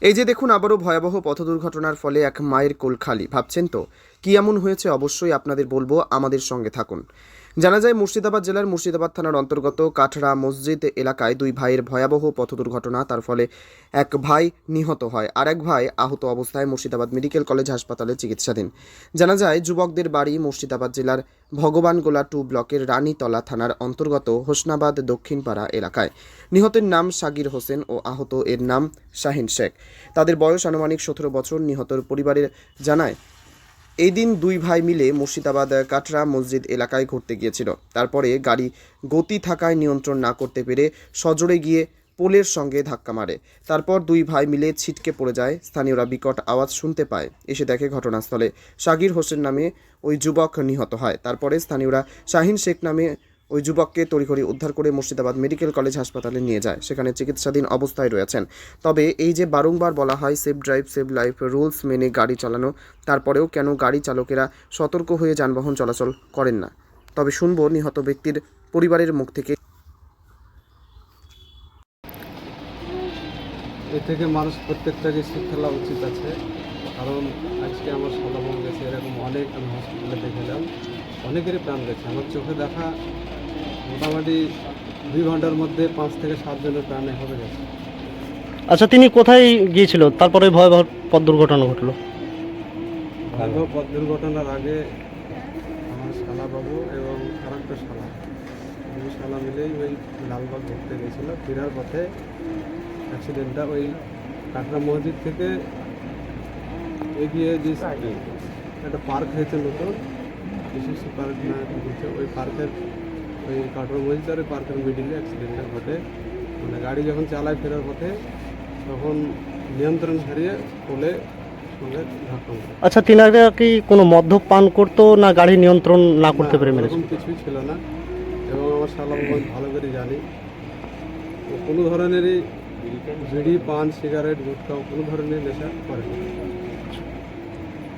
এই যে দেখুন, আবারও ভয়াবহ পথ দুর্ঘটনার ফলে এক মায়ের কোল খালি। ভাবছেন তো, কি এমন হয়েছে? অবশ্যই আপনাদের বলব, আমাদের সঙ্গে থাকুন। জানা যায়, মুর্শিদাবাদ জেলার মুর্শিদাবাদ থানার অন্তর্গত কাঠড়া মসজিদ এলাকায় দুই ভাইয়ের ভয়াবহ পথ দুর্ঘটনা তার ফলে এক ভাই নিহত হয়। আর এক ভাই আহত অবস্থায় মুর্শিদাবাদ মেডিকেল কলেজ হাসপাতালে চিকিৎসাধীন। জানা যায়, যুবকদের বাড়ি মুর্শিদাবাদ জেলার ভগবানগোলা টু ব্লকের রানীতলা থানার অন্তর্গত হোসনাবাদ দক্ষিণপাড়া এলাকায়। নিহতের নাম সাগির হোসেন ও আহত এর নাম শাহিন শেখ। তাদের বয়স আনুমানিক সতেরো বছর। নিহতর পরিবারের জানায় এই দিন দুই ভাই মিলে মুর্শিদাবাদ কাটরা মসজিদ এলাকায় ঘুরতে গিয়েছিল। তারপরে গাড়ি গতি থাকায় নিয়ন্ত্রণ না করতে পেরে সজোরে গিয়ে পোলের সঙ্গে ধাক্কা মারে। তারপর দুই ভাই মিলে ছিটকে পড়ে যায়। স্থানীয়রা বিকট আওয়াজ শুনতে পায়। এসে দেখে ঘটনাস্থলে। সাগির হোসেন নামে ওই যুবক নিহত হয়। তারপরে স্থানীয়রা শাহিন শেখ নামে ওই যুবককে তড়িঘড়ি উদ্ধার করে মুর্শিদাবাদ মেডিকেল কলেজ হাসপাতালে নিয়ে যায়। সেখানে চিকিৎসাধীন অবস্থায় রয়েছেন। তবে এই যে বারংবার বলা হয় safe drive save life rules মেনে গাড়ি চালানো, তারপরেও কেন গাড়ি চালকেরা সতর্ক হয়ে যানবাহন চলাচল করেন না? তবে শুনব নিহত ব্যক্তির পরিবারের মুখ থেকে। এ থেকে মানুষ প্রত্যেকটাকে শিক্ষা নেওয়া উচিত আছে। কারণ আজকে আমার সালামন গেছে, এরকম অনেক আমি হসপিটালে দেখেলাম অনেকেরই প্রাণ গেছে। আমার চোখে দেখা মোটামুটি দুই ঘণ্টার মধ্যে পাঁচ থেকে সাতজনের প্রাণে হবে গেছে। আচ্ছা তিনি কোথায় গিয়েছিল? তারপরে ভয়াবহ পথ দুর্ঘটনা ঘটলো। ভয়াবহ পথ দুর্ঘটনার আগে আমার শালাবাবু এবং আর একটা শালা দুই শালা মিলেই ওই লালবাগ ঘুরতে গেছিল। ফেরার পথে অ্যাক্সিডেন্টটা ওই কাটরা মসজিদ থেকে এগিয়ে যে একটা পার্ক হয়েছে নতুন বিশেষ পার্ক না ওই পার্কের ওই কাটরা মসজিদ আর পার্কের মিডিলে অ্যাক্সিডেন্টটা ঘটে। মানে গাড়ি যখন চালায় ফেরার পথে তখন নিয়ন্ত্রণ হারিয়ে মারে। আচ্ছা তিনারা কি কোনো মদ্যপ পান করতো না গাড়ি নিয়ন্ত্রণ না করতে পেরে মেরেছে? কিছুই ছিল না। এবং আমার সালাম ভালো করে জানি। কোনো ধরনেরই বিড়ি পান সিগারেট গুটকা কোনো ধরনের নেশা করে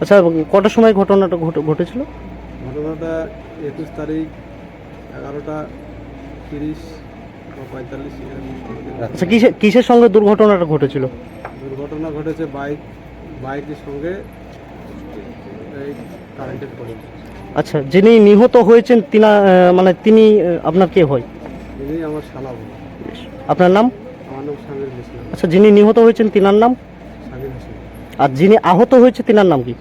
আচ্ছা কটার সময় ঘটনাটা ঘটে- ঘটেছিল? ঘটনাটা একুশ তারিখ এগারোটা তিরিশ বা পঁয়তাল্লিশ আচ্ছা কিসে কিসের সঙ্গে দুর্ঘটনাটা ঘটেছিল? দুর্ঘটনা ঘটেছে বাইক বাইকের সঙ্গে এই কারেন্টের পড়ে আচ্ছা যিনি নিহত হয়েছেন তিনা মানে তিনি আপনার কে হয়? তিনি আমার শালাবো আপনার নাম? আমার নাম সামির ইসলাম আচ্ছা যিনি নিহত হয়েছেন তিনার নাম? সামির হোসেন। আর যিনি আহত হয়েছে তিনার নাম কি?